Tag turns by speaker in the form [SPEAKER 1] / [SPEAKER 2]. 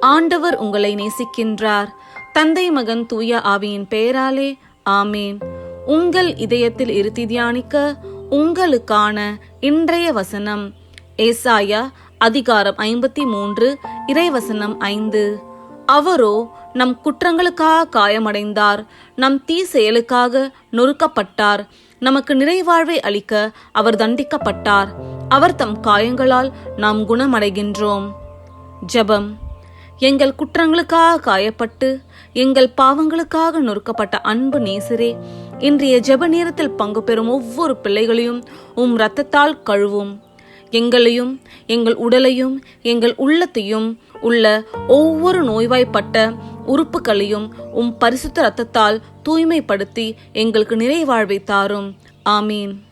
[SPEAKER 1] ஆண்டவர் உங்களை நேசிக்கின்றார். தந்தை மகன் தூய ஆவியின் பெயராலே ஆமேன். உங்கள் இதயத்தில் இருத்தி தியானிக்க உங்களுக்கான இன்றைய வசனம் ஏசாயா அதிகாரம் ஐம்பத்தி மூன்று இறைவசனம் ஐந்து. அவரோ நம் குற்றங்களுக்காக காயமடைந்தார். நம் தீ செயலுக்காக நொறுக்கப்பட்டார். நமக்கு நிறைவாழ்வை அளிக்க அவர் தண்டிக்கப்பட்டார். அவர் தம் காயங்களால் நாம் குணமடைகின்றோம். ஜெபம். எங்கள் குற்றங்களுக்காக காயப்பட்டு எங்கள் பாவங்களுக்காக நொறுக்கப்பட்ட அன்பு நேசரே இன்றைய ஜெப நேரத்தில் பங்கு பெறும் ஒவ்வொரு பிள்ளைகளையும் உம் ரத்தத்தால் கழுவும். எங்களையும் எங்கள் உடலையும் எங்கள் உள்ளத்தையும் உள்ள ஒவ்வொரு நோய்வாய்ப்பட்ட உறுப்புகளையும் உம் பரிசுத்த ரத்தத்தால் தூய்மைப்படுத்தி எங்களுக்கு நிறைவாழ்வை தாரும். ஆமீன்.